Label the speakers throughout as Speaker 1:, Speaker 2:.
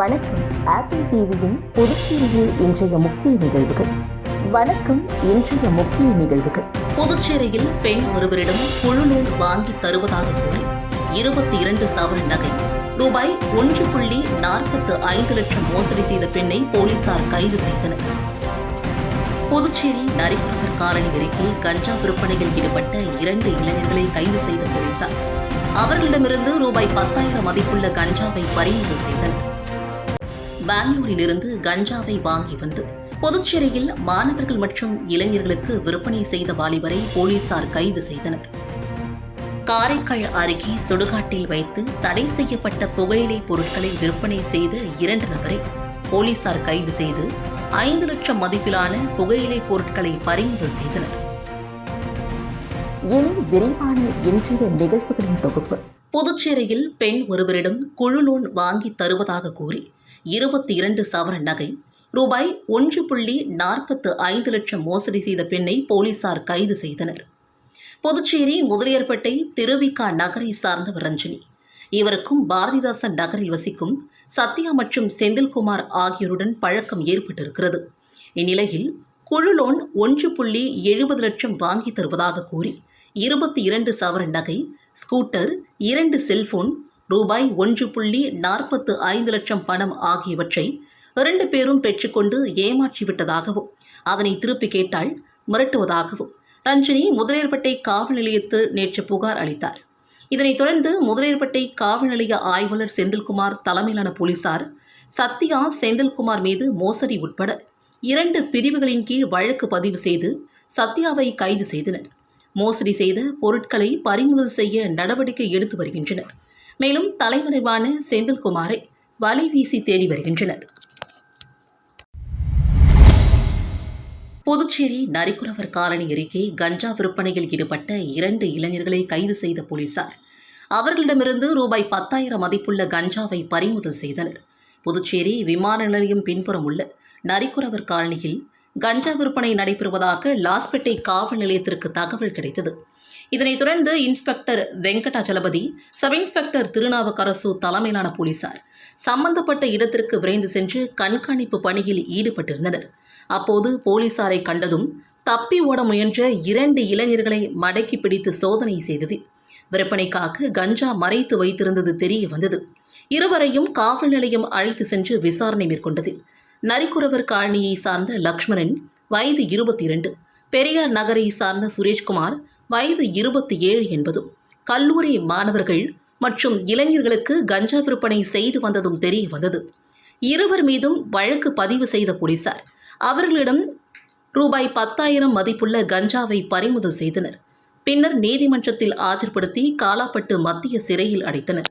Speaker 1: வணக்கம். ஆப்பிள் டிவியின் புதுச்சேரியில் இன்றைய முக்கிய நிகழ்வுகள். வணக்கம் இன்றைய முக்கிய நிகழ்வுகள்.
Speaker 2: புதுச்சேரியில் பெண் ஒருவரிடம் குழு நூல் வாங்கி தருவதாக கூறி இருபத்தி இரண்டு சவரன் நகை ரூபாய் ஒன்று புள்ளி நாற்பத்து ஐந்து லட்சம் மோசடி செய்த பெண்ணை போலீசார் கைது செய்தனர். புதுச்சேரி நரிக்குறவர் காலனி அருகே கஞ்சா விற்பனையில் ஈடுபட்ட இரண்டு இளைஞர்களை கைது செய்த போலீசார். அவர்களிடமிருந்து ரூபாய் பத்தாயிரம் மதிப்புள்ள கஞ்சாவை பறிமுதல் செய்தனர். பெங்களூரிலிருந்து கஞ்சாவை வாங்கி வந்து புதுச்சேரியில் மாணவர்கள் மற்றும் இளைஞர்களுக்கு விற்பனை செய்த வாலிபரை போலீசார் கைது செய்தனர். காரைக்கால் அருகே சுடுகாட்டில் வைத்து தடை செய்யப்பட்ட புகையிலை பொருட்களை விற்பனை செய்த இரண்டு நபரை போலீசார் கைது செய்து ஐந்து லட்சம் மதிப்பிலான புகையிலை பொருட்களை பறிமுதல் செய்தனர்.
Speaker 1: இனி விரைவான இன்றைய நிகழ்வுகளின் தொகுப்பு.
Speaker 2: புதுச்சேரியில் பெண் ஒருவரிடம் குழு லோன் வாங்கி தருவதாக கூறி இருபத்தி இரண்டு சவர நகை. ரூபாய் ஒன்று புள்ளி நாற்பத்து ஐந்து லட்சம் மோசடி செய்த பெண்ணை போலீசார் கைது செய்தனர். புதுச்சேரி முதலியார்பேட்டை திருவிக்கா நகரை சார்ந்தவர் ரஞ்சினி. இவருக்கும் பாரதிதாசன் நகரில் வசிக்கும் சத்யா மற்றும் செந்தில்குமார் ஆகியோருடன் பழக்கம் ஏற்பட்டிருக்கிறது. இந்நிலையில் குழு லோன் ஒன்று புள்ளி எழுபது லட்சம் வாங்கி தருவதாக கூறி இருபத்தி இரண்டு சவரன் நகை ஸ்கூட்டர் இரண்டு செல்போன் ரூபாய் ஒன்று புள்ளி நாற்பத்து ஐந்து லட்சம் பணம் ஆகியவற்றை இரண்டு பேரும் பெற்றுக்கொண்டு ஏமாற்றிவிட்டதாகவும் அதனை திருப்பி கேட்டால் மிரட்டுவதாகவும் ரஞ்சினி முதலியார்பேட்டை காவல் நிலையத்தில் நேற்று புகார் அளித்தார். இதனைத் தொடர்ந்து முதலியார்பேட்டை காவல் நிலைய ஆய்வாளர் செந்தில்குமார் தலைமையிலான போலீசார் சத்யா செந்தில்குமார் மீது மோசடி உட்பட இரண்டு பிரிவுகளின் கீழ் வழக்கு பதிவு செய்து சத்யாவை கைது செய்தனர். மோசடி செய்த பொருட்களை பறிமுதல் செய்ய நடவடிக்கை எடுத்து வருகின்றனர். மேலும் தலைமறைவான செந்தில்குமாரை வலை வீசி தேடி வருகின்றனர். புதுச்சேரி நரிக்குறவர் காலனி அருகே கஞ்சா விற்பனையில் ஈடுபட்ட இரண்டு இளைஞர்களை கைது செய்த போலீசார். அவர்களிடமிருந்து ரூபாய் பத்தாயிரம் மதிப்புள்ள கஞ்சாவை பறிமுதல் செய்தனர். புதுச்சேரி விமான நிலையம் பின்புறம் உள்ள நரிக்குறவர் காலனியில் கஞ்சா விற்பனை நடைபெறுவதாக லாஸ்பேட்டை காவல் நிலையத்திற்கு தகவல் கிடைத்தது. இதனைத் தொடர்ந்து inspector Venkatachalapathy sub inspector Thirunavukkarasu தலைமையிலான போலீசார் சம்பந்தப்பட்ட இடத்திற்கு விரைந்து சென்று கண்காணிப்பு பணியில் ஈடுபட்டிருந்தனர். அப்போது போலீசாரை கண்டதும் தப்பி ஓட முயன்ற இரண்டு இளைஞர்களை மடக்கி பிடித்து சோதனை செய்தது. விற்பனைக்காக கஞ்சா மறைத்து வைத்திருந்தது தெரிய வந்தது. இருவரையும் காவல் நிலையம் அழைத்து சென்று விசாரணை மேற்கொண்டது. நரிக்குறவர் காலனியை சார்ந்த லக்ஷ்மணன் வயது இருபத்தி இரண்டு. பெரியார் நகரை சார்ந்த சுரேஷ்குமார் வயது இருபத்தி ஏழு என்பதும் கல்லூரி மாணவர்கள் மற்றும் இளைஞர்களுக்கு கஞ்சா விற்பனை செய்து வந்ததும் தெரிய வந்தது. இருவர் மீதும் வழக்கு பதிவு செய்த போலீசார் அவர்களிடம் ரூபாய் பத்தாயிரம் மதிப்புள்ள கஞ்சாவை பறிமுதல் செய்தனர். பின்னர் நீதிமன்றத்தில் ஆஜர்படுத்தி காலாப்பட்டு மத்திய சிறையில் அடைத்தனர்.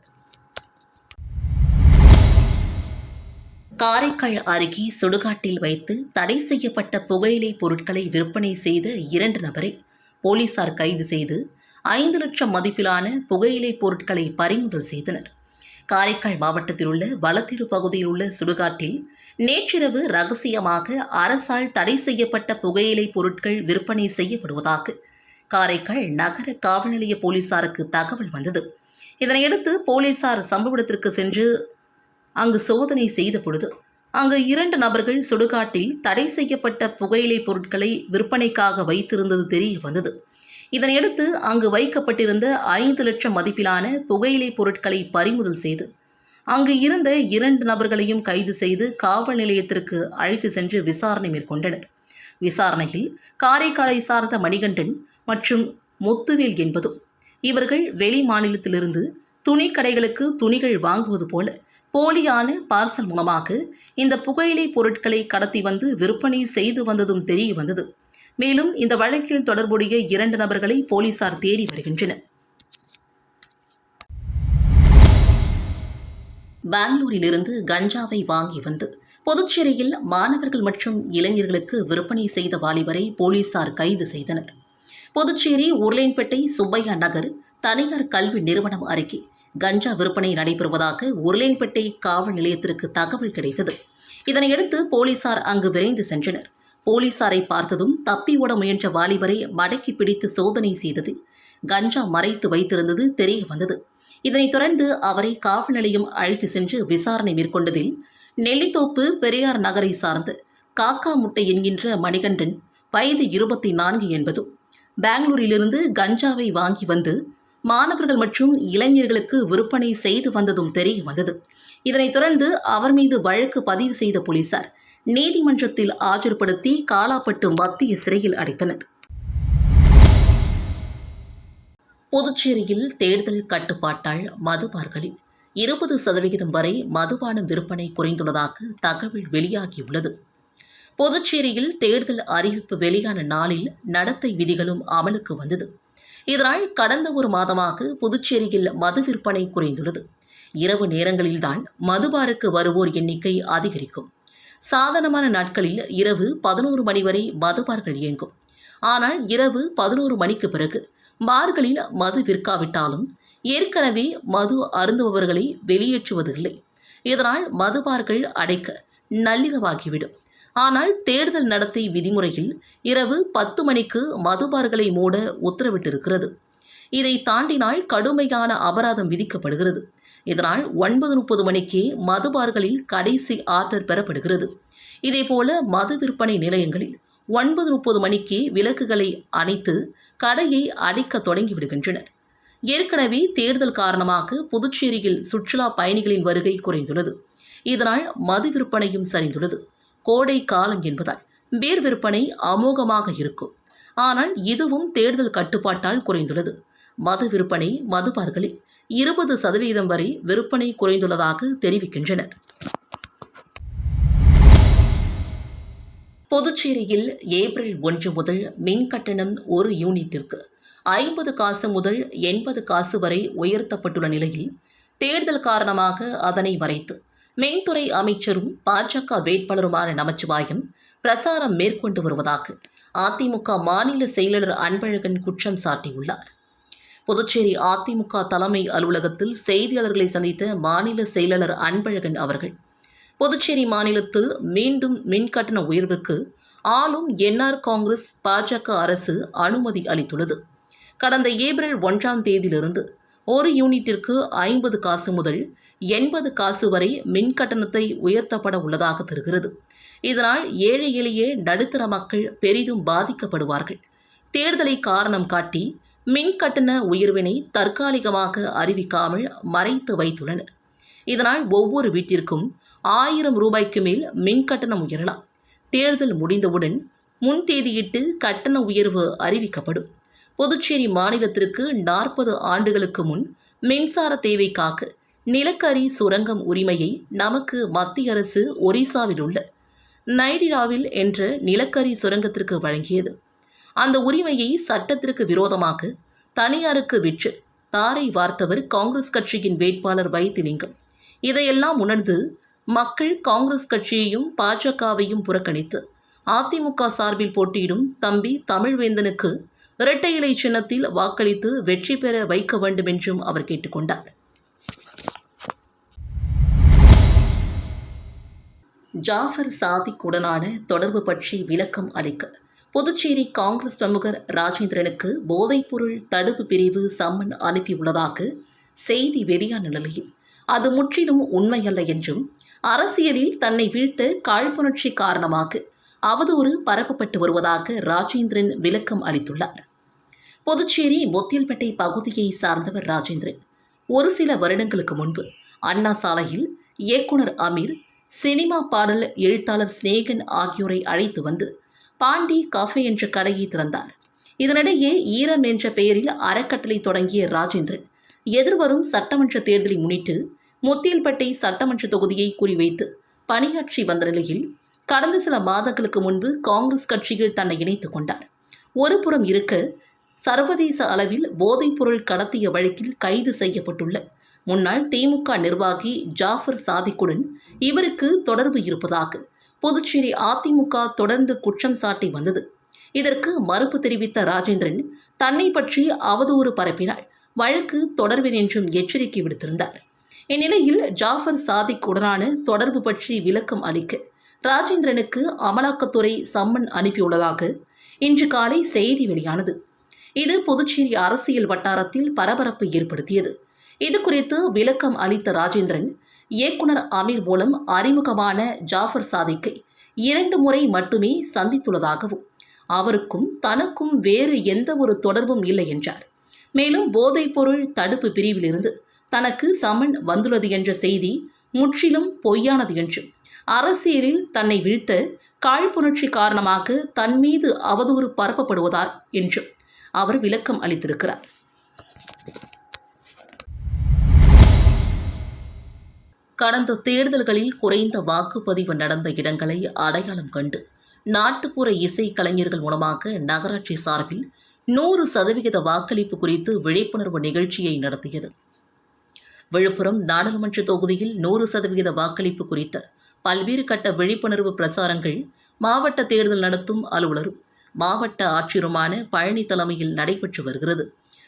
Speaker 2: காரைக்கால் அருகே சுடுகாட்டில் வைத்து தடை செய்யப்பட்ட புகையிலை பொருட்களை விற்பனை செய்த இரண்டு நபரை போலீசார் கைது செய்து ஐந்து லட்சம் மதிப்பிலான புகையிலை பொருட்களை பறிமுதல் செய்தனர். காரைக்கால் மாவட்டத்தில் உள்ள வளத்திரு பகுதியில் உள்ள சுடுகாட்டில் நேற்றிரவு ரகசியமாக அரசால் தடை செய்யப்பட்ட புகையிலை பொருட்கள் விற்பனை செய்யப்படுவதாக காரைக்கால் நகர காவல் நிலைய போலீசாருக்கு தகவல் வந்தது. இதனையடுத்து போலீசார் சம்பவ இடத்திற்கு சென்று அங்கு சோதனை செய்த பொழுது அங்கு இரண்டு நபர்கள் சுடுகாட்டில் தடை செய்யப்பட்ட புகையிலை பொருட்களை விற்பனைக்காக வைத்திருந்தது தெரிய வந்தது. இதனையடுத்து அங்கு வைக்கப்பட்டிருந்த ஐந்து லட்சம் மதிப்பிலான புகையிலை பொருட்களை பறிமுதல் செய்து அங்கு இருந்த இரண்டு நபர்களையும் கைது செய்து காவல் நிலையத்திற்கு அழைத்து சென்று விசாரணை மேற்கொண்டனர். விசாரணையில் காரைக்காலை சார்ந்த மணிகண்டன் மற்றும் முத்துவேல் என்பதும் இவர்கள் வெளி மாநிலத்திலிருந்து துணி கடைகளுக்கு துணிகள் வாங்குவது போல போலியான பார்சல் மூலமாக இந்த புகையிலை பொருட்களை கடத்தி வந்து விற்பனை செய்து வந்ததும் தெரிய வந்தது. மேலும் இந்த வழக்கில் தொடர்புடைய இரண்டு நபர்களை போலீசார் தேடி வருகின்றனர். பெங்களூரிலிருந்து கஞ்சாவை வாங்கி வந்து புதுச்சேரியில் மாணவர்கள் மற்றும் இளைஞர்களுக்கு விற்பனை செய்த வாலிபரை போலீசார் கைது செய்தனர். புதுச்சேரி உருளைன்பேட்டை சுப்பையா நகர் தனியார் கல்வி நிறுவனம் அருகே கஞ்சா விற்பனை நடைபெறுவதாக உருளையன்பேட்டை காவல் நிலையத்திற்கு தகவல் கிடைத்தது. இதனையடுத்து போலீசார் அங்கு விரைந்து சென்றனர். போலீசாரை பார்த்ததும் தப்பி ஓட முயன்ற வாலிபரை மடக்கி பிடித்து சோதனை செய்தது. கஞ்சா மறைத்து வைத்திருந்தது தெரிய வந்தது. இதனைத் தொடர்ந்து அவரை காவல் நிலையம் அழைத்து சென்று விசாரணை மேற்கொண்டதில் நெல்லித்தோப்பு பெரியார் நகரை சார்ந்த காக்கா முட்டை என்கின்ற மணிகண்டன் வயது இருபத்தி நான்கு என்பதும் பெங்களூரிலிருந்து கஞ்சாவை வாங்கி வந்து மாணவர்கள் மற்றும் இளைஞர்களுக்கு விற்பனை செய்து வந்ததும் தெரிய வந்தது. இதனைத் தொடர்ந்து அவர் மீது வழக்கு பதிவு செய்த போலீசார் நீதிமன்றத்தில் ஆஜர்படுத்தி காலாப்பட்டு மத்திய சிறையில் அடைத்தனர். புதுச்சேரியில் தேர்தல் கட்டுப்பாட்டால் மதுபார்களில் இருபது சதவிகிதம் வரை மதுபானம் விற்பனை குறைந்துள்ளதாக தகவல் வெளியாகியுள்ளது. புதுச்சேரியில் தேர்தல் அறிவிப்பு வெளியான நாளில் நடத்தை விதிகளும் அமலுக்கு வந்தது. இதனால் கடந்த ஒரு மாதமாக புதுச்சேரியில் மது விற்பனை குறைந்துள்ளது. இரவு நேரங்களில்தான் மதுபாருக்கு வருவோர் எண்ணிக்கை அதிகரிக்கும். சாதனமான நாட்களில் இரவு பதினோரு மணி வரை மதுபார்கள் இயங்கும். ஆனால் இரவு பதினோரு மணிக்கு பிறகு பார்களில் மது விற்காவிட்டாலும் ஏற்கனவே மது அருந்துபவர்களை வெளியேற்றுவதில்லை. இதனால் மதுபார்கள் அடைக்க நள்ளிரவாகிவிடும். ஆனால் தேர்தல் நடத்தை விதிமுறையில் இரவு பத்து மணிக்கு மதுபார்களை மூட உத்தரவிட்டிருக்கிறது. இதை தாண்டினால் கடுமையான அபராதம் விதிக்கப்படுகிறது. இதனால் ஒன்பது முப்பது மணிக்கே மதுபார்களில் கடைசி ஆர்டர் பெறப்படுகிறது. இதேபோல மது விற்பனை நிலையங்களில் ஒன்பது முப்பது மணிக்கே விளக்குகளை அணைத்து கடையை அடைக்க தொடங்கிவிடுகின்றனர் ஏற்கனவே தேர்தல் காரணமாக புதுச்சேரியில் சுற்றுலா பயணிகளின் வருகை குறைந்துள்ளது. இதனால் மது விற்பனையும் சரிந்துள்ளது. கோடை காலம் என்பதால் பீர் விற்பனை அமோகமாக இருக்கும். ஆனால் இதுவும் தேர்தல் கட்டுப்பாட்டால் குறைந்துள்ளது. மது விற்பனை மதுபார்களில் இருபது சதவீதம் வரை விற்பனை குறைந்துள்ளதாக தெரிவிக்கின்றனர். புதுச்சேரியில் ஏப்ரல் ஒன்று முதல் மின் கட்டணம் ஒரு யூனிட்டிற்கு ஐம்பது காசு முதல் எண்பது காசு வரை உயர்த்தப்பட்டுள்ள நிலையில் தேர்தல் காரணமாக அதனை மறைத்து மின்துறை அமைச்சரும் பாஜக வேட்பாளருமான நமச்சிவாயம் பிரசாரம் மேற்கொண்டு வருவதாக அதிமுக மாநில செயலாளர் அன்பழகன் குற்றம் சாட்டியுள்ளார். புதுச்சேரி அதிமுக தலைமை அலுவலகத்தில் செய்தியாளர்களை சந்தித்த மாநில செயலாளர் அன்பழகன் அவர்கள் புதுச்சேரி மாநிலத்தில் மீண்டும் மின்கட்டண உயர்வுக்கு ஆளும் என்ஆர் காங்கிரஸ் பாஜக அரசு அனுமதி அளித்துள்ளது. கடந்த ஏப்ரல் ஒன்றாம் தேதியிலிருந்து ஒரு யூனிட்டிற்கு ஐம்பது காசு முதல் எண்பது காசு வரை மின் கட்டணத்தை உயர்த்தப்பட உள்ளதாக தெரிகிறது. இதனால் ஏழை எளிய நடுத்தர மக்கள் பெரிதும் பாதிக்கப்படுவார்கள். தேர்தலை காரணம் காட்டி மின் கட்டண உயர்வினை தற்காலிகமாக அறிவிக்காமல் மறைத்து வைத்துள்ளனர். இதனால் ஒவ்வொரு வீட்டிற்கும் ஆயிரம் ரூபாய்க்கு மேல் மின் கட்டணம் உயரலாம். தேர்தல் முடிந்தவுடன் முன் தேதியிட்டு கட்டண உயர்வு அறிவிக்கப்படும். புதுச்சேரி மாநிலத்திற்கு நாற்பது ஆண்டுகளுக்கு முன் மின்சார தேவைக்காக நிலக்கரி சுரங்கம் உரிமையை நமக்கு மத்திய அரசு ஒரிசாவில் உள்ள நைடிராவில் என்ற நிலக்கரி சுரங்கத்திற்கு வழங்கியது. அந்த உரிமையை சட்டத்திற்கு விரோதமாக தனியாருக்கு விற்று தாரை வார்த்தவர் காங்கிரஸ் கட்சியின் வேட்பாளர் வைத்திலிங்கம். இதையெல்லாம் உணர்ந்து மக்கள் காங்கிரஸ் கட்சியையும் பாஜகவையும் புறக்கணித்து அதிமுக சார்பில் போட்டியிடும் தம்பி தமிழ்வேந்தனுக்கு இரட்டை இலை சின்னத்தில் வாக்களித்து வெற்றி பெற வைக்க வேண்டும் என்றும் அவர் கேட்டுக்கொண்டார். ஜாஃபர் சாதிக்குடனான தொடர்பு பற்றி விளக்கம் அளிக்க. புதுச்சேரி காங்கிரஸ் பிரமுகர் ராஜேந்திரனுக்கு போதைப்பொருள் தடுப்பு பிரிவு சம்மன் அனுப்பியுள்ளதாக செய்தி வெளியான நிலையில் அது முற்றிலும் உண்மையல்ல என்றும் அரசியலில் தன்னை வீழ்த்த காழ்ப்புணர்ச்சி காரணமாக அவதூறு பரப்பப்பட்டு வருவதாக ராஜேந்திரன் விளக்கம் அளித்துள்ளார். புதுச்சேரி முத்தியல்பேட்டை பகுதியை சார்ந்தவர் ராஜேந்திரன். ஒரு சில வருடங்களுக்கு முன்பு அண்ணா சாலையில் இயக்குனர் அமீர் சினிமா பாடல் எழுத்தாளர் சிநேகன் ஆகியோரை அழைத்து வந்து பாண்டி காஃபே என்ற கடையை திறந்தார். இதனிடையே ஈரம் என்ற பெயரில் அறக்கட்டளை தொடங்கிய ராஜேந்திரன் எதிர்வரும் சட்டமன்ற தேர்தலை முன்னிட்டு முத்தியல்பேட்டை சட்டமன்ற தொகுதியை குறிவைத்து பணியாற்றி வந்த நிலையில் கடந்த சில மாதங்களுக்கு முன்பு காங்கிரஸ் கட்சியில் தன்னை இணைத்துக் கொண்டார். ஒருபுறம் இருக்க சர்வதேச அளவில் போதைப்பொருள் கடத்திய வழக்கில் கைது செய்யப்பட்டுள்ள முன்னாள் திமுக நிர்வாகி ஜாஃபர் சாதிக்குடன் இவருக்கு தொடர்பு இருப்பதாக புதுச்சேரி அதிமுக தொடர்ந்து குற்றம் சாட்டி வந்தது. இதற்கு மறுப்பு தெரிவித்த ராஜேந்திரன் தன்னை பற்றி அவதூறு பரப்பினால் வழக்கு தொடர்வேன் என்றும் எச்சரிக்கை விடுத்திருந்தார். இந்நிலையில் ஜாஃபர் சாதிக் உடனான தொடர்பு பற்றி விளக்கம் அளிக்க ராஜேந்திரனுக்கு அமலாக்கத்துறை சம்மன் அனுப்பியுள்ளதாக இன்று காலை செய்தி வெளியானது. இது புதுச்சேரி அரசியல் வட்டாரத்தில் பரபரப்பை ஏற்படுத்தியது. இது குறித்து விளக்கம் அளித்த ராஜேந்திரன் இயக்குனர் அமீர் மூலம் அறிமுகமான ஜாஃபர் சாதிக்கை இரண்டு முறை மட்டுமே சந்தித்துள்ளதாகவும் அவருக்கும் தனக்கும் வேறு எந்த ஒரு தொடர்பும் இல்லை என்றார். மேலும் போதைப்பொருள் தடுப்பு பிரிவிலிருந்து தனக்கு சமன் வந்துள்ளது என்ற செய்தி முற்றிலும் பொய்யானது என்றும் அரசியலில் தன்னை வீழ்த்த காழ்ப்புணர்ச்சி காரணமாக தன் மீது அவதூறு பரப்பப்படுவதால் என்றும் அவர் விளக்கம் அளித்திருக்கிறார். கடந்த தேர்தல்களில் குறைந்த வாக்குப்பதிவு நடந்த இடங்களை அடையாளம் கண்டு நாட்டுப்புற இசை கலைஞர்கள் மூலமாக நகராட்சி சார்பில் நூறு சதவிகித வாக்களிப்பு குறித்து விழிப்புணர்வு நிகழ்ச்சியை நடத்தியது. விழுப்புரம் நாடாளுமன்ற தொகுதியில் நூறு சதவிகித வாக்களிப்பு குறித்த பல்வேறு கட்ட விழிப்புணர்வு பிரசாரங்கள் மாவட்ட தேர்தல் நடத்தும் அலுவலரும் மாவட்ட ஆட்சியருமான பழனி தலைமையில் நடைபெற்று வருகிறது.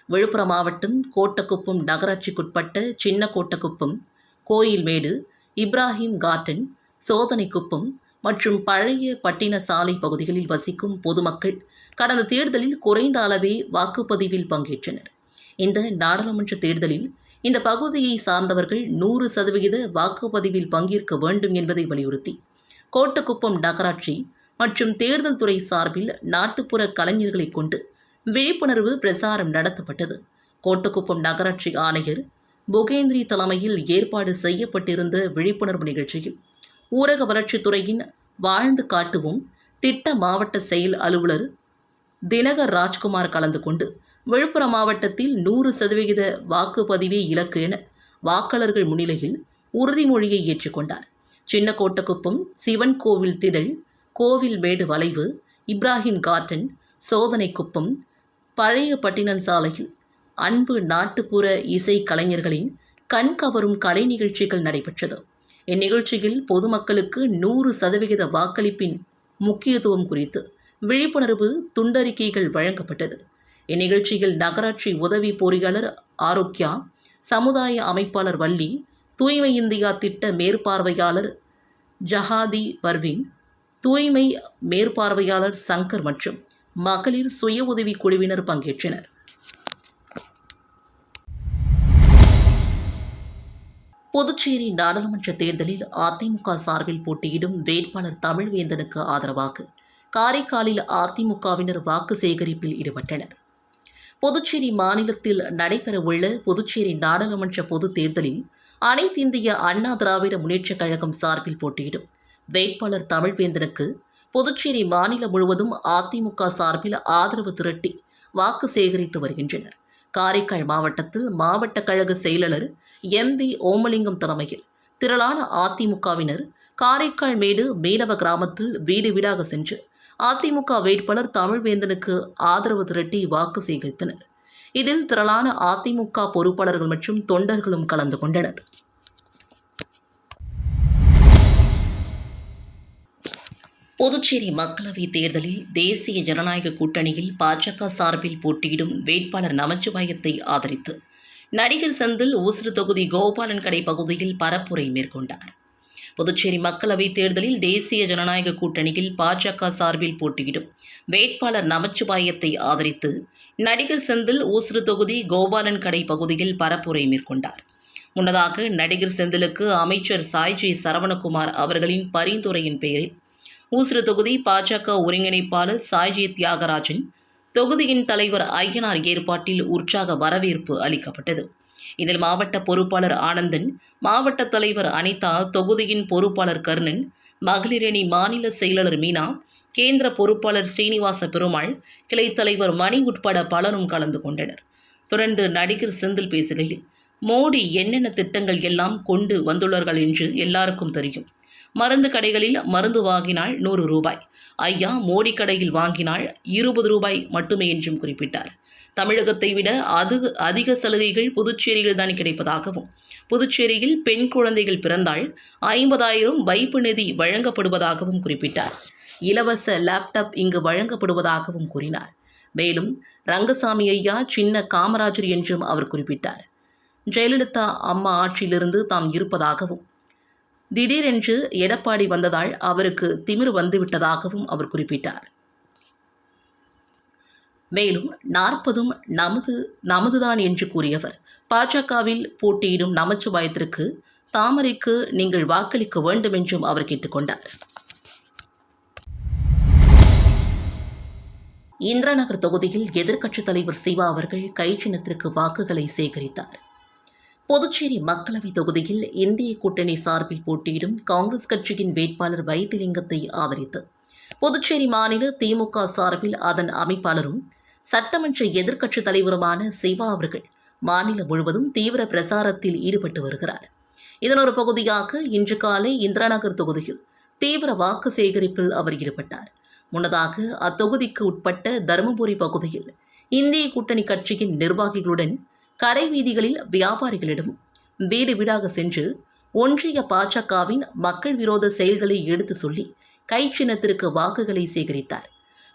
Speaker 2: விழுப்புரம் மாவட்டம் கோட்டக்குப்பம் நகராட்சிக்குட்பட்ட சின்ன கோட்டக்குப்பம் கோயில்மேடு இப்ராஹிம் கார்டன் சோதனைக்குப்பம் மற்றும் பழைய பட்டின சாலை பகுதிகளில் வசிக்கும் பொதுமக்கள் கடந்த தேர்தலில் குறைந்த அளவே வாக்குப்பதிவில் பங்கேற்றனர். இந்த நாடாளுமன்ற தேர்தலில் இந்த பகுதியை சார்ந்தவர்கள் நூறு சதவிகித வாக்குப்பதிவில் பங்கேற்க வேண்டும் என்பதை வலியுறுத்தி கோட்டக்குப்பம் நகராட்சி மற்றும் தேர்தல் துறை சார்பில் நாட்டுப்புற கலைஞர்களை கொண்டு விழிப்புணர்வு பிரசாரம் நடத்தப்பட்டது. கோட்டக்குப்பம் நகராட்சி ஆணையர் புகேந்திரி தலைமையில் ஏற்பாடு செய்யப்பட்டிருந்த விழிப்புணர்வு நிகழ்ச்சியில் ஊரக வளர்ச்சித்துறையின் வாழ்ந்து காட்டுவோம் திட்ட மாவட்ட செயல் அலுவலர் தினகர் ராஜ்குமார் கலந்து கொண்டு விழுப்புரம் மாவட்டத்தில் நூறு சதவிகித வாக்குப்பதிவே இலக்கு என வாக்காளர்கள் முன்னிலையில் உறுதிமொழியை ஏற்றுக்கொண்டார். சின்ன கோட்டக்குப்பம் சிவன் கோவில் திடல் கோவில் மேடு வளைவு இப்ராஹிம் கார்டன் சோதனைக்குப்பம் பழைய பட்டினம் சாலையில் அன்பு நாட்டுப்புற இசை கலைஞர்களின் கண்கவரும் கலை நிகழ்ச்சிகள் நடைபெற்றது. இந்நிகழ்ச்சியில் பொதுமக்களுக்கு நூறு சதவிகித வாக்களிப்பின் முக்கியத்துவம் குறித்து விழிப்புணர்வு துண்டறிக்கைகள் வழங்கப்பட்டது. இந்நிகழ்ச்சியில் நகராட்சி உதவி பொறியாளர் ஆரோக்கியா சமுதாய அமைப்பாளர் வள்ளி தூய்மை இந்தியா திட்ட மேற்பார்வையாளர் ஜஹாதி பர்வீன் தூய்மை மேற்பார்வையாளர் சங்கர் மற்றும் மகளிர் சுய உதவி குழுவினர் பங்கேற்றனர். புதுச்சேரி நாடாளுமன்ற தேர்தலில் அதிமுக சார்பில் போட்டியிடும் வேட்பாளர் தமிழ்வேந்தனுக்கு ஆதரவாக காரைக்காலில் அதிமுகவினர் வாக்கு சேகரிப்பில் ஈடுபட்டனர். புதுச்சேரி மாநிலத்தில் நடைபெறவுள்ள புதுச்சேரி நாடாளுமன்ற பொதுத் தேர்தலில் அனைத்திந்திய அண்ணா திராவிட முன்னேற்றக் கழகம் சார்பில் போட்டியிடும் வேட்பாளர் தமிழ்வேந்தனுக்கு புதுச்சேரி மாநிலம் முழுவதும் அதிமுக சார்பில் ஆதரவு திரட்டி வாக்கு சேகரித்து வருகின்றனர். காரைக்கால் மாவட்டத்தில் மாவட்ட கழக செயலாளர் எம் வி ஓமலிங்கம் தலைமையில் திரளான அதிமுகவினர் காரைக்கால் மேடு மீனவ கிராமத்தில் வீடு வீடாக சென்று அதிமுக வேட்பாளர் தமிழ்வேந்தனுக்கு ஆதரவு திரட்டி வாக்கு சேகரித்தனர். இதில் திரளான அதிமுக பொறுப்பாளர்கள் மற்றும் தொண்டர்களும் கலந்து கொண்டனர். புதுச்சேரி மக்களவைத் தேர்தலில் தேசிய ஜனநாயக கூட்டணியில் பாஜக சார்பில் போட்டியிடும் வேட்பாளர் நமச்சிவாயத்தை ஆதரித்து நடிகர் செந்தில் ஊசுறு தொகுதி கோபாலன் கடை பகுதியில் பரப்புரை மேற்கொண்டார். புதுச்சேரி மக்களவைத் தேர்தலில் தேசிய ஜனநாயக கூட்டணியில் பாஜக சார்பில் போட்டியிடும் வேட்பாளர் நமச்சிவாயத்தை ஆதரித்து நடிகர் செந்தில் ஊசுறு தொகுதி கோபாலன் கடை பகுதியில் பரப்புரை மேற்கொண்டார். முன்னதாக நடிகர் செந்திலுக்கு அமைச்சர் சாய்ஜி சரவணகுமார் அவர்களின் பரிந்துரையின் பெயரில் ஊசுறு தொகுதி பாஜக ஒருங்கிணைப்பாளர் சாய்ஜி தியாகராஜன் தொகுதியின் தலைவர் ஐயனார் ஏற்பாட்டில் உற்சாக வரவேற்பு அளிக்கப்பட்டது. இதில் மாவட்ட பொறுப்பாளர் ஆனந்தன் மாவட்ட தலைவர் அனிதா தொகுதியின் பொறுப்பாளர் கர்ணன் மகளிரணி மாநில செயலாளர் மீனா கேந்திர பொறுப்பாளர் ஸ்ரீனிவாச பெருமாள் கிளை தலைவர் மணி உட்பட பலரும் கலந்து கொண்டனர். தொடர்ந்து நடிகர் செந்தில் பேசுகையில் மோடி என்னென்ன திட்டங்கள் எல்லாம் கொண்டு வந்துள்ளார்கள் என்று எல்லாருக்கும் தெரியும். மருந்து கடைகளில் மருந்து வாங்கினால் நூறு ரூபாய். ஐயா மோடி கடையில் வாங்கினால் இருபது ரூபாய் மட்டுமே என்றும் குறிப்பிட்டார். தமிழகத்தை விட அது அதிக சலுகைகள் புதுச்சேரியில் தான் கிடைப்பதாகவும் புதுச்சேரியில் பெண் குழந்தைகள் பிறந்தால் ஐம்பதாயிரம் வைப்பு நிதி வழங்கப்படுவதாகவும் குறிப்பிட்டார். இலவச லேப்டாப் இங்கு வழங்கப்படுவதாகவும் கூறினார். மேலும் ரங்கசாமி ஐயா சின்ன காமராஜர் என்றும் அவர் குறிப்பிட்டார். ஜெயலலிதா அம்மா ஆட்சியிலிருந்து தாம் இருப்பதாகவும் திடீரென்று எடப்பாடி வந்ததால் அவருக்கு திமிரு வந்துவிட்டதாகவும் அவர் குறிப்பிட்டார். மேலும் நாற்பதும் நமது நமதுதான் என்று கூறியவர் பாஜகவில் போட்டியிடும் நமச்சிவாயத்திற்கு தாமரைக்கு நீங்கள் வாக்களிக்க வேண்டும் என்றும் அவர் கேட்டுக்கொண்டார். இந்திராநகர் தொகுதியில் எதிர்க்கட்சித் தலைவர் சிவா அவர்கள் கைச்சினத்திற்கு வாக்குகளை சேகரித்தார். புதுச்சேரி மக்களவை தொகுதியில் இந்திய கூட்டணி சார்பில் போட்டியிடும் காங்கிரஸ் கட்சியின் வேட்பாளர் வைத்திலிங்கத்தை ஆதரித்து புதுச்சேரி மாநில திமுக சார்பில் அதன் அமைப்பாளரும் சட்டமன்ற எதிர்க்கட்சித் தலைவருமான சிவா அவர்கள் மாநிலம் முழுவதும் தீவிர பிரசாரத்தில் ஈடுபட்டு வருகிறார். இதன் ஒரு பகுதியாக இன்று காலை இந்திராநகர் தொகுதியில் தீவிர வாக்கு சேகரிப்பில் அவர் ஈடுபட்டார். முன்னதாக அத்தொகுதிக்கு உட்பட்ட தருமபுரி பகுதியில் இந்திய கூட்டணி கட்சியின் நிர்வாகிகளுடன் கடை வீதிகளில் வியாபாரிகளிடம் வீடு வீடாக சென்று ஒன்றிய பாஜகவின் மக்கள் விரோத செயல்களை எடுத்து சொல்லி கை சின்னத்திற்கு வாக்குகளை சேகரித்தார்.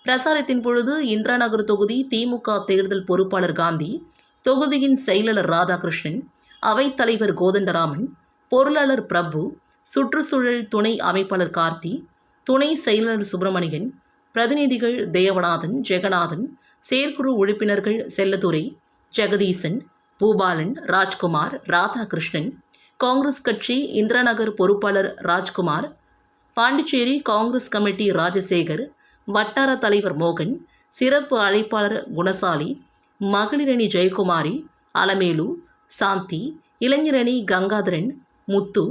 Speaker 2: பிரசாரத்தின் பொழுது இந்திராநகர் தொகுதி திமுக தேர்தல் பொறுப்பாளர் காந்தி தொகுதியின் செயலாளர் ராதாகிருஷ்ணன் அவைத்தலைவர் கோதண்டராமன் பொருளாளர் பிரபு சுற்றுச்சூழல் துணை அமைப்பாளர் கார்த்தி துணை செயலாளர் சுப்பிரமணியன் பிரதிநிதிகள் தேவநாதன் ஜெகநாதன் செயற்குழு உறுப்பினர்கள் செல்லதுரை ஜெகதீசன் பூபாலன் ராஜ்குமார் ராதாகிருஷ்ணன் காங்கிரஸ் கட்சி இந்திராநகர் பொறுப்பாளர் ராஜ்குமார் பாண்டிச்சேரி காங்கிரஸ் கமிட்டி ராஜசேகர் வட்டார தலைவர் மோகன் சிறப்பு அழைப்பாளர் குணசாலி மகளிரணி ஜெயக்குமாரி அலமேலு சாந்தி இளைஞரணி கங்காதரன் முத்து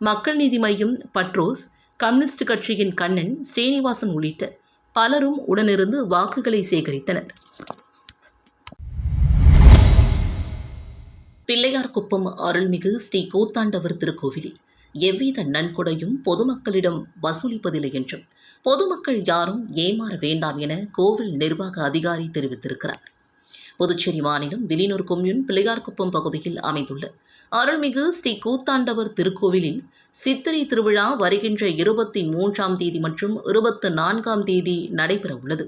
Speaker 2: மக்கள் நீதி மையம் பட்ரோஸ் கம்யூனிஸ்ட் கட்சியின் கண்ணன் ஸ்ரீனிவாசன் உள்ளிட்ட பலரும் உடனிருந்து வாக்குகளை சேகரித்தனர். பிள்ளையார்குப்பம் அருள்மிகு ஸ்ரீ கூத்தாண்டவர் திருக்கோவிலில். எவ்வித நன்கொடையும் பொதுமக்களிடம் வசூலிப்பதில்லை என்றும் பொதுமக்கள் யாரும் ஏமாற வேண்டாம் என கோவில் நிர்வாக அதிகாரி தெரிவித்திருக்கிறார். புதுச்சேரி மாநிலம் விலினூர் கொம்யூன் பிள்ளையார்குப்பம் பகுதியில் அமைந்துள்ள அருள்மிகு ஸ்ரீ கூத்தாண்டவர் திருக்கோவிலில் சித்திரை திருவிழா வருகின்ற இருபத்தி மூன்றாம் தேதி மற்றும் இருபத்தி நான்காம் தேதி நடைபெற உள்ளது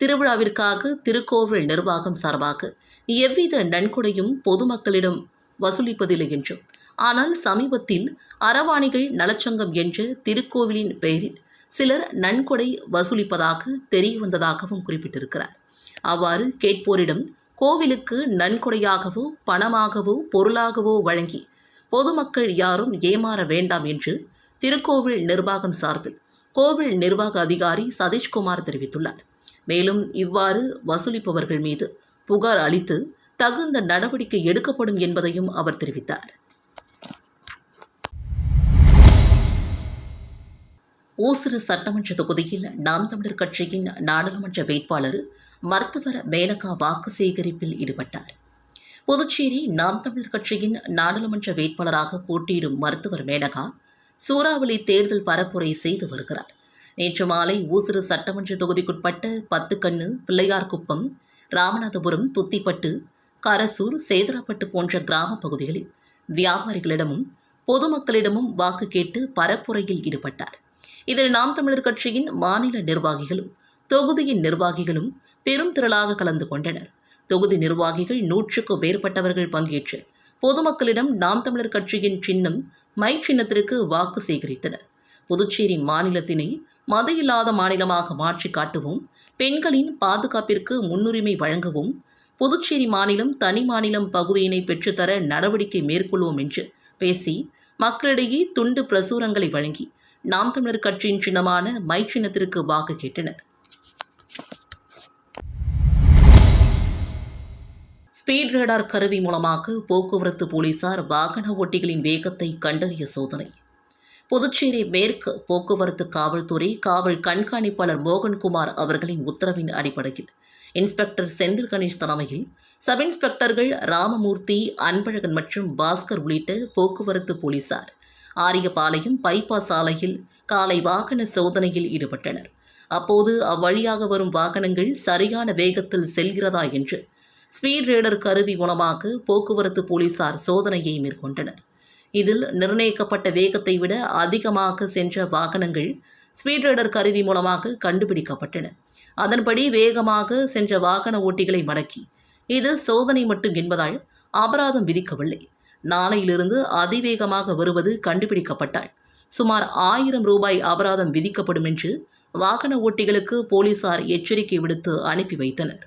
Speaker 2: திருவிழாவிற்காக திருக்கோவில் நிர்வாகம் சார்பாக எவ்வித நன்கொடையும் பொதுமக்களிடம் வசூலிப்பதில்லை என்றும். ஆனால் சமீபத்தில் அரவாணிகள் நலச்சங்கம் என்ற திருக்கோவிலின் பெயரில் சிலர் நன்கொடை வசூலிப்பதாக தெரிய வந்ததாகவும் குறிப்பிட்டிருக்கிறார். அவ்வாறு கேட்போரிடம் கோவிலுக்கு நன்கொடையாகவோ பணமாகவோ பொருளாகவோ வழங்கி பொதுமக்கள் யாரும் ஏமாற வேண்டாம் என்று திருக்கோவில் நிர்வாகம் சார்பில் கோவில் நிர்வாக அதிகாரி சதீஷ்குமார் தெரிவித்துள்ளார். மேலும் இவ்வாறு வசூலிப்பவர்கள் மீது புகார் அளித்து தகுந்த நடவடிக்கை எடுக்கப்படும் என்பதையும் அவர் தெரிவித்தார். ஓசிறு சட்டமன்ற தொகுதியில் நாம் தமிழர் கட்சியின் நாடாளுமன்ற வேட்பாளர் மருத்துவர் மேனகா வாக்கு சேகரிப்பில் ஈடுபட்டார். புதுச்சேரி நாம் தமிழர் கட்சியின் நாடாளுமன்ற வேட்பாளராக போட்டியிடும் மருத்துவர் மேனகா சூறாவளி தேர்தல் பரப்புரை செய்து வருகிறார். நேற்று மாலை ஊசுறு சட்டமன்ற தொகுதிக்குட்பட்ட பத்துக்கண்ணு பிள்ளையார்குப்பம் ராமநாதபுரம் துத்திப்பட்டு கரசூர் சேதராப்பட்டு போன்ற கிராம பகுதிகளில் வியாபாரிகளிடமும் பொதுமக்களிடமும் வாக்கு கேட்டு பரப்புரையில் ஈடுபட்டார். இதில் நாம் தமிழர் கட்சியின் மாநில நிர்வாகிகளும் தொகுதியின் நிர்வாகிகளும் பெரும் திரளாக கலந்து கொண்டனர். தொகுதி நிர்வாகிகள் நூற்றுக்கு மேற்பட்டவர்கள் பங்கேற்று பொதுமக்களிடம் நாம் தமிழர் கட்சியின் சின்னம் மை சின்னத்திற்கு வாக்கு சேகரித்தனர். புதுச்சேரி மாநிலத்தினை மத இல்லாத மாநிலமாக மாற்றி காட்டுவோம் பெண்களின் பாதுகாப்பிற்கு முன்னுரிமை வழங்கவும் புதுச்சேரி மாநிலம் தனி மாநிலம் பகுதியினை பெற்றுத்தர நடவடிக்கை மேற்கொள்வோம் என்று பேசி மக்களிடையே துண்டு பிரசுரங்களை வழங்கி நாம் தமிழர் கட்சியின் சின்னமான மை சின்னத்திற்கு வாக்கு கேட்டனர். ஸ்பீட் ரேடார் கருவி மூலமாக போக்குவரத்து போலீசார் வாகன ஓட்டிகளின் வேகத்தை கண்டறிய சோதனை. புதுச்சேரி மேற்கு போக்குவரத்து காவல்துறை காவல் கண்காணிப்பாளர் மோகன்குமார் அவர்களின் உத்தரவின் அடிப்படையில் இன்ஸ்பெக்டர் செந்தில் கணேஷ் தலைமையில் சப் இன்ஸ்பெக்டர்கள் ராமமூர்த்தி அன்பழகன் மற்றும் பாஸ்கர் உள்ளிட்ட போக்குவரத்து போலீசார் ஆரியபாளையம் பைபாஸ் சாலையில் காலை வாகன சோதனையில் ஈடுபட்டனர். அப்போது அவ்வழியாக வரும் வாகனங்கள் சரியான வேகத்தில் செல்கிறதா என்று ஸ்பீட் ரேடர் கருவி மூலமாக போக்குவரத்து போலீசார் சோதனையை மேற்கொண்டனர். இதில் நிர்ணயிக்கப்பட்ட வேகத்தை விட அதிகமாக சென்ற வாகனங்கள் ஸ்பீட் ரேடர் கருவி மூலமாக கண்டுபிடிக்கப்பட்டன. அதன்படி வேகமாக சென்ற வாகன ஓட்டிகளை மடக்கி இது சோதனை மட்டும் என்பதால் அபராதம் விதிக்கவில்லை. நாளையிலிருந்து அதிவேகமாக வருவது கண்டுபிடிக்கப்பட்டால் சுமார் ஆயிரம் ரூபாய் அபராதம் விதிக்கப்படும் என்று வாகன ஓட்டிகளுக்கு போலீசார் எச்சரிக்கை விடுத்து அனுப்பி வைத்தனர்.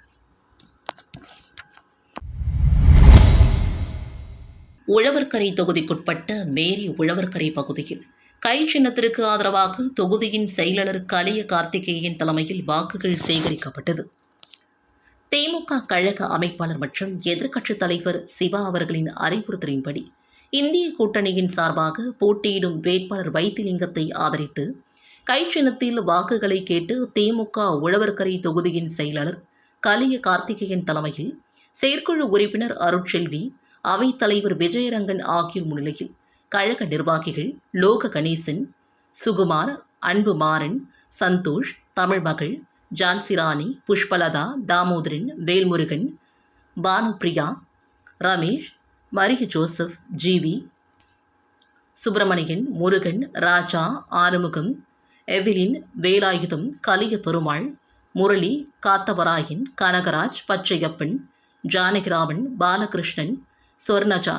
Speaker 2: உழவர்கரை தொகுதிக்குட்பட்ட மேரி உழவர்கரை பகுதியில். கை சின்னத்திற்கு ஆதரவாக தொகுதியின் செயலாளர் கலிய கார்த்திகேயன் தலைமையில் வாக்குகள் சேகரிக்கப்பட்டது. திமுக கழக அமைப்பாளர் மற்றும் எதிர்க்கட்சித் தலைவர் சிவா அவர்களின் அறிவுறுத்தலின்படி இந்திய கூட்டணியின் சார்பாக போட்டியிடும் வேட்பாளர் வைத்திலிங்கத்தை ஆதரித்து கை சின்னத்தில் வாக்குகளை கேட்டு திமுக உழவர்கரை தொகுதியின் செயலாளர் கலிய கார்த்திகேயன் தலைமையில் செயற்குழு உறுப்பினர் அருட்செல்வி அவைத் தலைவர் விஜயரங்கன் ஆகியோர் முன்னிலையில் கழக நிர்வாகிகள் Loka Ganesan Sukumar Anbu Maran Santhosh Tamilmagal Jhansirani Pushpalatha Damodaran Velmurugan Bhanupriya Ramesh Maria Joseph GV Subramanian Murugan Raja Arumugam Evelyn Velayutham Kaliya Perumal Murali Kathavarayan Kanagaraj Pachaiyappan Janakiraman Balakrishnan Sornaja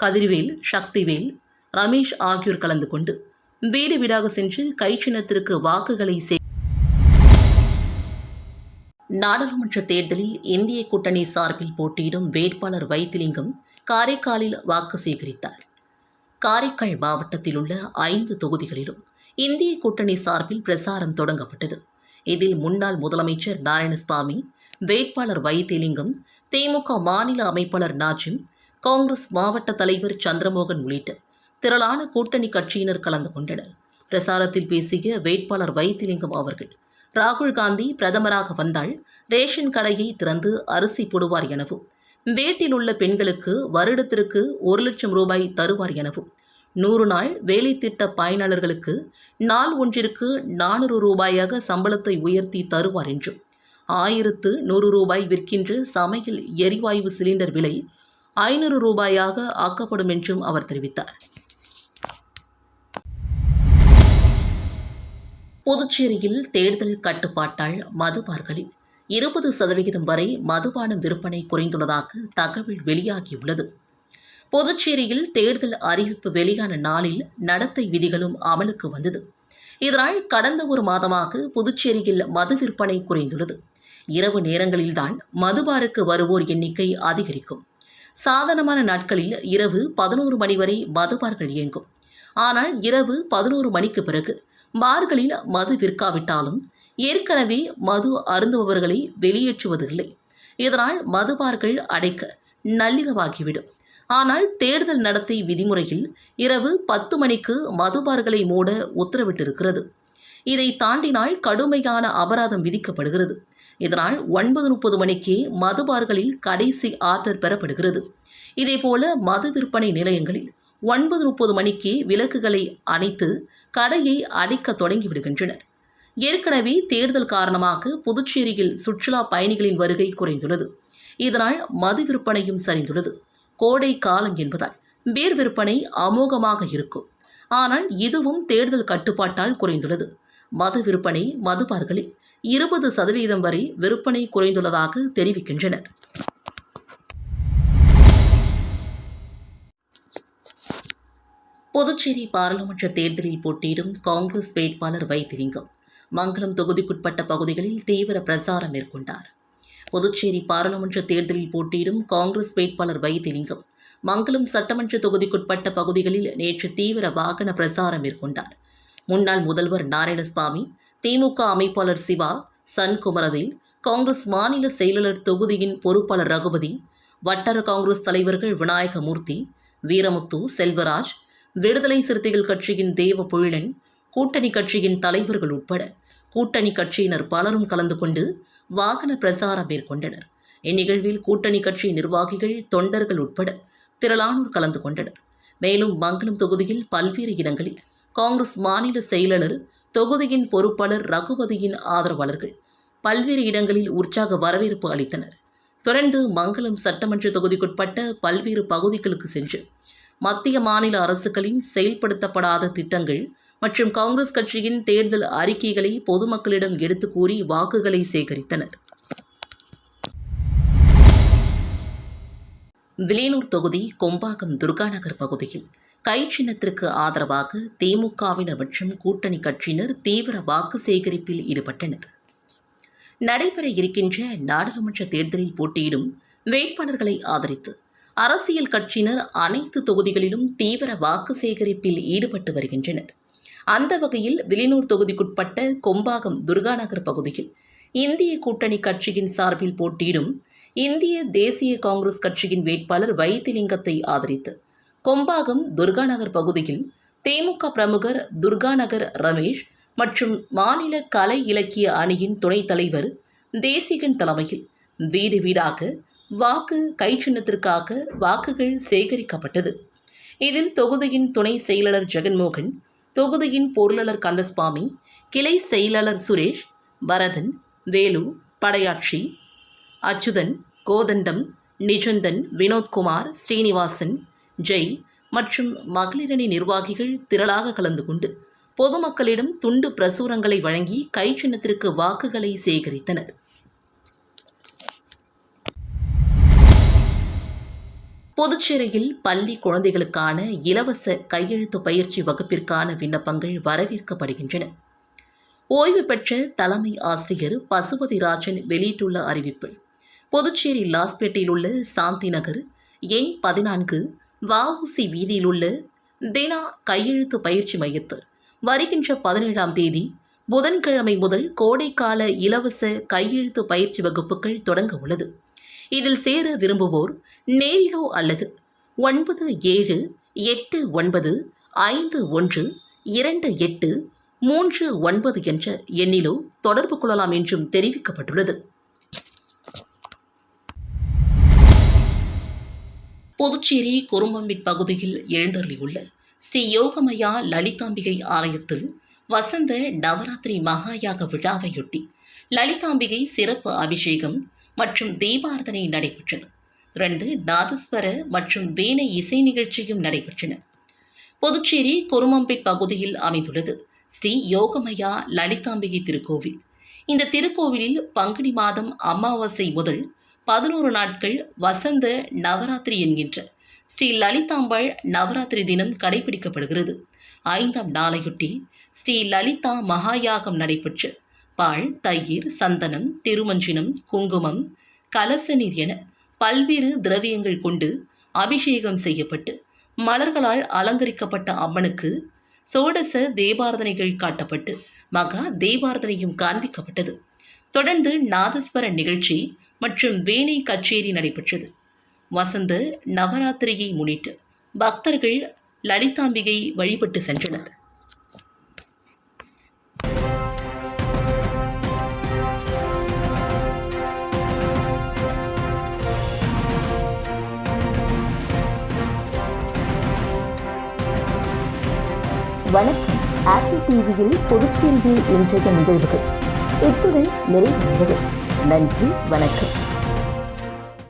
Speaker 2: Kathirvel Sakthivel Ramesh ஆகியோர் கலந்து கொண்டு வீடு வீடாக சென்று கை சின்னத்திற்கு வாக்குகளை சே நாடாளுமன்ற தேர்தலில் இந்திய கூட்டணி சார்பில் போட்டியிடும் வேட்பாளர் வைத்திலிங்கம் காரைக்காலில் வாக்கு சேகரித்தார். காரைக்கால் மாவட்டத்தில் உள்ள ஐந்து தொகுதிகளிலும் இந்திய கூட்டணி சார்பில் பிரசாரம் தொடங்கப்பட்டது. இதில் முன்னாள் முதலமைச்சர் நாராயணசாமி வேட்பாளர் வைத்திலிங்கம் திமுக மாநில அமைப்பாளர் நாஜிம் காங்கிரஸ் மாவட்ட தலைவர் சந்திரமோகன் உள்ளிட்ட திரளான கூட்டணி கட்சியினர் கலந்து கொண்டனர். பிரசாரத்தில் பேசிய வேட்பாளர் வைத்திலிங்கம் அவர்கள் ராகுல் காந்தி பிரதமராக வந்தால் ரேஷன் கடையை திறந்து அரிசி போடுவார் எனவும் வேட்டில் உள்ள பெண்களுக்கு வருடத்திற்கு ஒரு லட்சம் ரூபாய் தருவார் எனவும் நூறு நாள் வேலை திட்ட பயனாளர்களுக்கு நாள் ஒன்றிற்கு நானூறு ரூபாயாக சம்பளத்தை உயர்த்தி தருவார் என்றும் ஆயிரத்து நூறு ரூபாய் விற்கின்ற சமையல் எரிவாயு சிலிண்டர் விலை ஐநூறு ரூபாயாக ஆக்கப்படும் என்றும் அவர் தெரிவித்தார். புதுச்சேரியில் தேர்தல் கட்டுப்பாட்டால் மதுபார்களில் இருபது சதவிகிதம் வரை மதுபானம் விற்பனை குறைந்துள்ளதாக தகவல் வெளியாகியுள்ளது. புதுச்சேரியில் தேர்தல் அறிவிப்பு வெளியான நாளில் நடத்தை விதிகளும் அமலுக்கு வந்தது. இதனால் கடந்த ஒரு மாதமாக புதுச்சேரியில் மது விற்பனை குறைந்துள்ளது. இரவு நேரங்களில்தான் மதுபாருக்கு வருவோர் எண்ணிக்கை அதிகரிக்கும். சாதனமான நாட்களில் இரவு பதினோரு மணி வரை மதுபார்கள் இயங்கும். ஆனால் இரவு பதினோரு மணிக்கு பிறகு பார்களில் மது விற்காவிட்டாலும் ஏற்கனவே மது அருந்துபவர்களை வெளியேற்றுவதில்லை. இதனால் மதுபார்கள் அடைக்க நள்ளிரவாகிவிடும். ஆனால் தேர்தல் நடத்தை விதிமுறையில் இரவு பத்து மணிக்கு மதுபார்களை மூட உத்தரவிட்டிருக்கிறது. இதை தாண்டினால் கடுமையான அபராதம் விதிக்கப்படுகிறது. இதனால் ஒன்பது முப்பது மணிக்கே மதுபார்களில் கடைசி ஆர்டர் பெறப்படுகிறது. இதேபோல மது விற்பனை நிலையங்களில் ஒன்பது முப்பது மணிக்கே விளக்குகளை அணைத்து கடையை அடைக்க தொடங்கிவிடுகின்றனர் ஏற்கனவே தேர்தல் காரணமாக புதுச்சேரியில் சுற்றுலா பயணிகளின் வருகை குறைந்துள்ளது. இதனால் மது விற்பனையும் சரிந்துள்ளது. கோடை காலம் என்பதால் பேர் விற்பனை அமோகமாக இருக்கும். ஆனால் இதுவும் தேர்தல் கட்டுப்பாட்டால் குறைந்துள்ளது. மது விற்பனை மதுபார்களில் இருபது சதவீதம் வரை விற்பனை குறைந்துள்ளதாக தெரிவிக்கின்றனர். புதுச்சேரி பாராளுமன்ற தேர்தலில் போட்டியிடும் காங்கிரஸ் வேட்பாளர் வைத்திலிங்கம் மங்களம் தொகுதிக்குட்பட்ட பகுதிகளில் தீவிர பிரசாரம் மேற்கொண்டார். புதுச்சேரி பாராளுமன்ற தேர்தலில் போட்டியிடும் காங்கிரஸ் வேட்பாளர் வைத்திலிங்கம் மங்களம் சட்டமன்ற தொகுதிக்குட்பட்ட பகுதிகளில் நேற்று தீவிர வாகன பிரசாரம் மேற்கொண்டார். முன்னாள் முதல்வர் நாராயணசாமி திமுக அமைப்பாளர் சிவா சன் குமரவேல் காங்கிரஸ் மாநில செயலாளர் தொகுதியின் பொறுப்பாளர் ரகுபதி வட்டார காங்கிரஸ் தலைவர்கள் விநாயகமூர்த்தி வீரமுத்து செல்வராஜ் விடுதலை சிறுத்தைகள் கட்சியின் தேவ பொழிலன் கூட்டணி கட்சியின் தலைவர்கள் உட்பட கூட்டணி கட்சியினர் பலரும் கலந்து கொண்டு வாகன பிரசாரம் மேற்கொண்டனர். இந்நிகழ்வில் கூட்டணி கட்சி நிர்வாகிகள் தொண்டர்கள் உட்பட திரளானோர் கலந்து கொண்டனர். மேலும் மங்களம் தொகுதியில் பல்வேறு இடங்களில் காங்கிரஸ் மாநில செயலாளர் தொகுதியின் பொறுப்பாளர் ரகுபதியின் ஆதரவாளர்கள் பல்வேறு இடங்களில் உற்சாக வரவேற்பு அளித்தனர். தொடர்ந்து மங்களம் சட்டமன்ற தொகுதிக்குட்பட்ட பல்வேறு பகுதிகளுக்கு சென்று மத்திய மாநில அரசுகளின் செயல்படுத்தப்படாத திட்டங்கள் மற்றும் காங்கிரஸ் கட்சியின் தேர்தல் அறிக்கைகளை பொதுமக்களிடம் எடுத்து கூறி வாக்குகளை சேகரித்தனர். வில்லியனூர் தொகுதி கொம்பாக்கம் துர்காநகர் பகுதியில். கை சின்னத்திற்கு ஆதரவாக திமுகவினர் மற்றும் கூட்டணி கட்சியினர் தீவிர வாக்கு சேகரிப்பில் ஈடுபட்டனர். நடைபெற இருக்கின்ற நாடாளுமன்ற தேர்தலில் போட்டியிடும் வேட்பாளர்களை ஆதரித்து அரசியல் கட்சியினர் அனைத்து தொகுதிகளிலும் தீவிர வாக்கு சேகரிப்பில் ஈடுபட்டு வருகின்றனர். அந்த வகையில் விலினூர் தொகுதிக்குட்பட்ட கொம்பாகம் துர்காநகர் பகுதியில் இந்திய கூட்டணி கட்சியின் சார்பில் போட்டியிடும் இந்திய தேசிய காங்கிரஸ் கட்சியின் வேட்பாளர் வைத்திலிங்கத்தை ஆதரித்து. கொம்பாகம் துர்காநகர் பகுதியில் தேமுக பிரமுகர் துர்காநகர் ரமேஷ் மற்றும் மாநில கலை இலக்கிய அணியின் துணைத் தலைவர் தேசிகன் தலைமையில் வீடு வீடாக வாக்கு கைச்சின்னத்திற்காக வாக்குகள் சேகரிக்கப்பட்டது. இதில் தொகுதியின் துணை செயலாளர் ஜெகன்மோகன் தொகுதியின் பொருளாளர் கந்தசுவாமி கிளை செயலாளர் சுரேஷ் பரதன் வேலு படையாட்சி அச்சுதன் கோதண்டம் நிஜந்தன் வினோத்குமார் ஸ்ரீனிவாசன் ஜெய் மற்றும் மகளிரணி நிர்வாகிகள் திரளாக கலந்து கொண்டு பொதுமக்களிடம் துண்டு பிரசுரங்களை வழங்கி கை சின்னத்திற்கு வாக்குகளை சேகரித்தனர். புதுச்சேரியில் பள்ளி குழந்தைகளுக்கான இலவச கையெழுத்து பயிற்சி வகுப்பிற்கான விண்ணப்பங்கள் வரவேற்கப்படுகின்றன. ஓய்வு பெற்ற தலைமை ஆசிரியர் பசுபதிராஜன் வெளியிட்டுள்ள அறிவிப்பில் புதுச்சேரி லாஸ்பேட்டையில் உள்ள சாந்தி நகர் எண் பதினான்கு? வஉசி வீதியில் உள்ள தினா கையெழுத்து பயிற்சி மையத்தில் வருகின்ற பதினேழாம் தேதி புதன்கிழமை முதல் கோடைக்கால இலவச கையெழுத்து பயிற்சி வகுப்புகள் தொடங்க உள்ளது. இதில் சேர விரும்புவோர் நேரிலோ அல்லது ஒன்பது ஏழு எட்டு ஒன்பது ஐந்து ஒன்று இரண்டு எட்டு மூன்று ஒன்பது என்ற எண்ணிலோ தொடர்பு கொள்ளலாம் என்றும் தெரிவிக்கப்பட்டுள்ளது. புதுச்சேரி குரும்பம்பிட் பகுதியில் எழுந்தருளியுள்ள ஸ்ரீ யோகமயா லலிதாம்பிகை ஆலயத்தில் வசந்த நவராத்திரி மகாயாக விழாவையொட்டி லலிதாம்பிகை சிறப்பு அபிஷேகம் மற்றும் தீபாரதனை நடைபெற்றது. தொடர்ந்து நாதஸ்வர மற்றும் வீண இசை நிகழ்ச்சியும் நடைபெற்றன. புதுச்சேரி குருமம்பேட் பகுதியில் அமைந்துள்ளது ஸ்ரீ யோகமயா லலிதாம்பிகை திருக்கோவில். இந்த திருக்கோவிலில் பங்குனி மாதம் அமாவாசை முதல் பதினோரு நாட்கள் வசந்த நவராத்திரி என்கின்ற ஸ்ரீ லலிதாம்பாள் நவராத்திரி தினம் கடைபிடிக்கப்படுகிறது. ஐந்தாம் நாளையொட்டி ஸ்ரீ லலிதா மகாயாகம் நடைபெற்று பால் தயிர் சந்தனம் திருமஞ்சினம் குங்குமம் கலச நீர் என பல்வேறு திரவியங்கள் கொண்டு அபிஷேகம் செய்யப்பட்டு மலர்களால் அலங்கரிக்கப்பட்ட அம்மனுக்கு சோடச தேவார்த்தனைகள் காட்டப்பட்டு மகா தேவார்த்தனையும் காண்பிக்கப்பட்டது. தொடர்ந்து நாதஸ்வர நிகழ்ச்சி மற்றும் வேணை கச்சேரி நடைபெற்றது. வசந்த நவராத்திரியை முன்னிட்டு பக்தர்கள் லலிதாம்பிகை வழிபட்டு சென்றனர்.
Speaker 1: வணக்கம். ஆப்பிள் டிவியில் புதுச்சேரியில் இன்றைய நிகழ்வுகள். இத்துடன் நிறைவடைந்தது நன்றி வணக்கம்.